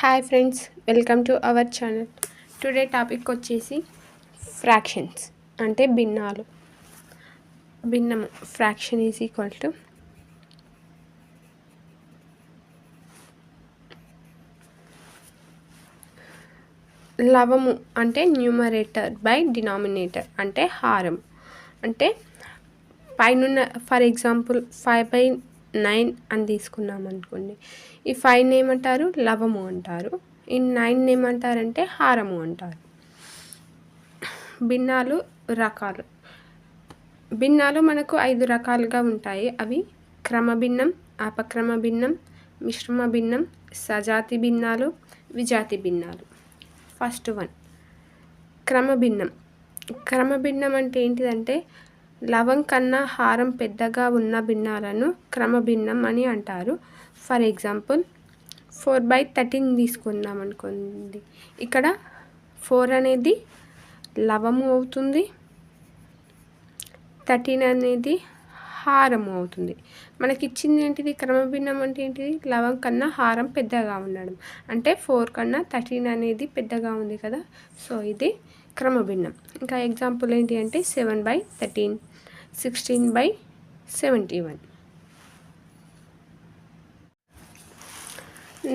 Hi friends welcome to our channel today topic వచ్చేసి fractions అంటే భిన్నాలు. భిన్నము ఫ్రాక్షన్ ఈజ్ ఈక్వల్ టు లవము అంటే న్యూమరేటర్ బై డినామినేటర్ అంటే హారం అంటే పైనున్న for example five by nine అని తీసుకున్నాం అనుకోండి. ఈ ఫైవ్ ఏమంటారు? లవము అంటారు. ఈ నైన్ ఏమంటారంటే హారము అంటారు. భిన్నాలు రకాలు. భిన్నాలు మనకు ఐదు రకాలుగా ఉంటాయి. అవి క్రమభిన్నం అపక్రమ భిన్నం మిశ్రమ భిన్నం సజాతి భిన్నాలు విజాతి భిన్నాలు. First one. క్రమభిన్నం. క్రమభిన్నం అంటే ఏంటిదంటే లవం కన్నా హారం పెద్దగా ఉన్న భిన్నాలను క్రమభిన్నం అని అంటారు. For example four by thirteen తీసుకుందాం అనుకోండి. ఇక్కడ ఫోర్ అనేది లవము అవుతుంది. థర్టీన్ అనేది హారము అవుతుంది. మనకి ఇచ్చింది ఏంటిది? క్రమభిన్నం అంటే ఏంటిది? లవం కన్నా హారం పెద్దగా ఉండడం. అంటే ఫోర్ కన్నా థర్టీన్ అనేది పెద్దగా ఉంది కదా. సో ఇది క్రమభిన్నం. ఇంకా ఎగ్జాంపుల్ ఏంటి అంటే seven by thirteen sixteen by seventy one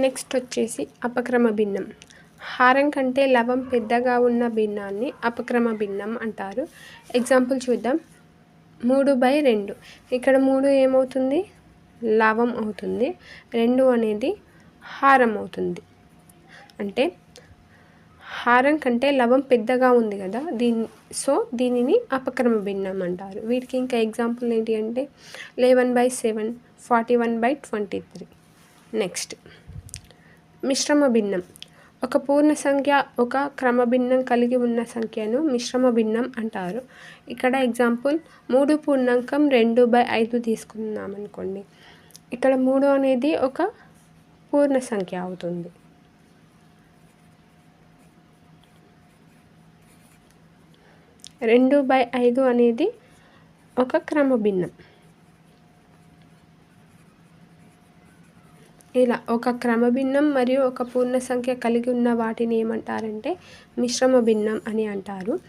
next వచ్చేసి అపక్రమ భిన్నం హారం కంటే లవం పెద్దగా ఉన్న భిన్నాన్ని అపక్రమ భిన్నం అంటారు. ఎగ్జాంపుల్ చూద్దాం. మూడు బై రెండు. ఇక్కడ మూడు ఏమవుతుంది? లవం అవుతుంది. రెండు అనేది హారం అవుతుంది. అంటే హారం కంటే లవం పెద్దగా ఉంది కదా దీని సో దీనిని అపక్రమ భిన్నం అంటారు. వీటికి ఇంకా ఎగ్జాంపుల్ ఏంటి అంటే eleven by seven forty one by twenty three. Next మిశ్రమ భిన్నం. ఒక పూర్ణ సంఖ్య ఒక క్రమభిన్నం కలిగి ఉన్న సంఖ్యను మిశ్రమ భిన్నం అంటారు. ఇక్కడ ఎగ్జాంపుల్ మూడు పూర్ణాంకం రెండు బై ఐదు తీసుకున్నాం అనుకోండి ఇక్కడ మూడు అనేది ఒక పూర్ణ సంఖ్య అవుతుంది. రెండు బై ఐదు అనేది ఒక క్రమ భిన్నం ఇలా ఒక క్రమభిన్నం మరియు ఒక పూర్ణ సంఖ్య కలిగి ఉన్న వాటిని ఏమంటారంటే మిశ్రమ భిన్నం అని అంటారు.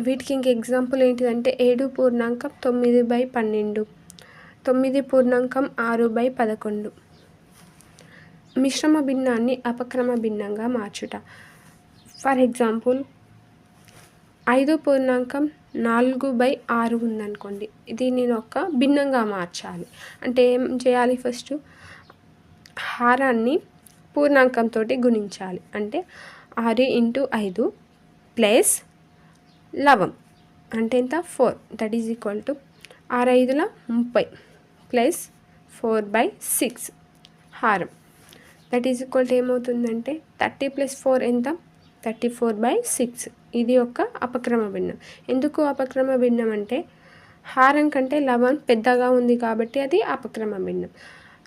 వీటికి ఇంక ఎగ్జాంపుల్ ఏంటిదంటే ఏడు పూర్ణాంకం తొమ్మిది బై పన్నెండు తొమ్మిది పూర్ణాంకం ఆరు బై పదకొండు. మిశ్రమ భిన్నాన్ని అపక్రమ భిన్నంగా మార్చుట. ఫర్ ఎగ్జాంపుల్ ఐదు పూర్ణాంకం నాలుగు బై ఆరు ఉందనుకోండి. దీన్ని ఒక భిన్నంగా మార్చాలి. అంటే ఏం చేయాలి ఫస్ట్? హారాన్ని పూర్ణాంకంతో గుణించాలి. అంటే ఆరు ఇంటూ ఐదు ప్లస్ లవం. అంటే ఎంత? Four. That is equal to ఆరు ఐదుల ముప్పై ప్లస్ ఫోర్ బై సిక్స్ హారం. దట్ ఈజ్ ఈక్వల్ టు ఏమవుతుందంటే? థర్టీ ప్లస్ ఫోర్ ఎంత? Thirty four by six. ఇది ఒక అపక్రమ భిన్నం. ఎందుకు అపక్రమ భిన్నం అంటే హారం కంటే లవం పెద్దగా ఉంది కాబట్టి అది అపక్రమ భిన్నం.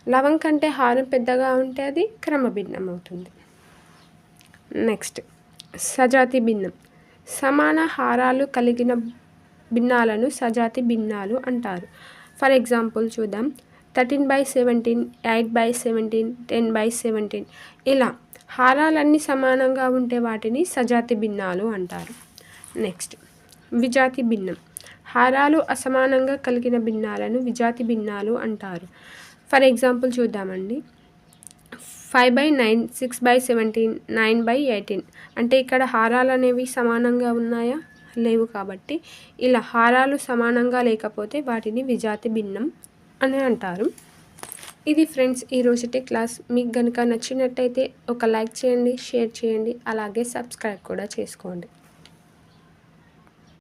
లవం కంటే హారం పెద్దగా ఉంటే అది క్రమ భిన్నం అవుతుంది. నెక్స్ట్ సజాతి భిన్నం. సమాన హారాలు కలిగిన భిన్నాలను సజాతి భిన్నాలు అంటారు. ఫర్ ఎగ్జాంపుల్ చూద్దాం. Thirteen by seventeen eight by seventeen ten by seventeen. ఇలా హారాలన్నీ సమానంగా ఉంటే వాటిని సజాతి భిన్నాలు అంటారు. నెక్స్ట్ విజాతి భిన్నం. హారాలు అసమానంగా కలిగిన భిన్నాలను విజాతి భిన్నాలు అంటారు. ఫర్ ఎగ్జాంపుల్ చూద్దామండి. Five by nine six by seventeen nine by eighteen. అంటే ఇక్కడ హారాలు అనేవి సమానంగా ఉన్నాయా? లేవు కాబట్టి ఇలా హారాలు సమానంగా లేకపోతే వాటిని విజాతి భిన్నం అని అంటారు. ఇది ఫ్రెండ్స్ ఈ రోజుటి క్లాస్. మీకు కనుక నచ్చినట్టయితే ఒక లైక్ చేయండి షేర్ చేయండి అలాగే సబ్స్క్రైబ్ కూడా చేసుకోండి.